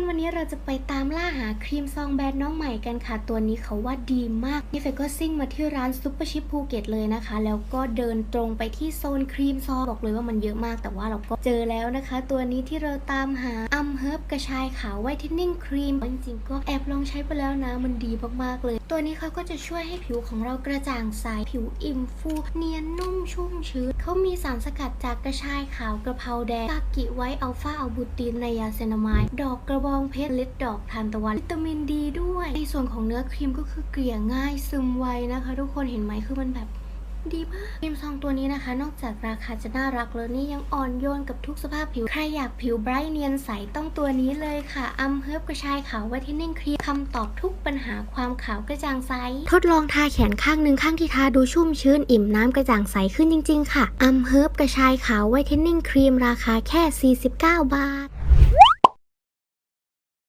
นวันนี้เราจะไปตามล่าหาครีมซองแบรนด์น้องใหม่กันค่ะ ตัวนี้เขาว่าดีมากนี่เฟยก็ซิ่งมาที่ร้านซุปเปอร์ชิปภูเก็ตเลยนะคะ แล้วก็เดินตรงไปที่โซนครีมซองบอกเลยว่ามันเยอะมาก แต่ว่าเราก็เจอแล้วนะคะ ตัวนี้ที่เราตามหาอัมเฮิร์บกระชายขาวไวท์เทนนิ่งครีมจริงๆก็แอบลองใช้ไปแล้วนะมันดีมากๆเลย ตัวนี้เขาก็จะช่วยให้ผิวของเรากระจ่างใสผิวอิ่มฟู เนียนนุ่มชุ่มชื้นเขามีสารสกัดจากกระชายขาวกระเพราแดงกากิไวท์อัลฟาอัลบูตินไนยาเซนามายดอกกระบอองเพชรเลิดดอกทานตะวันวิตามินดีด้วย ในส่วนของเนื้อครีมก็คือเกลี่ยง่ายซึมไวนะคะ ทุกคนเห็นไหมคือมันแบบดีมากครีมซองตัวนี้นะคะ นอกจากราคาจะน่ารักแล้วนี่ยังอ่อนโยนกับทุกสภาพผิว ใครอยากผิวไบรท์เนียนใสต้องตัวนี้เลยค่ะ อัมเฮิร์บกระชายขาวไวท์เทนนิ่งครีมคำตอบทุกปัญหาความขาวกระจ่างใส ทดลองทาแขนข้างหนึ่งข้างที่ทาดูชุ่มชื้นอิ่มน้ำกระจ่างใสขึ้นจริง ๆ ค่ะ อัมเฮิร์บกระชายขาวไวท์เทนนิ่งครีมราคาแค่ 49 บาท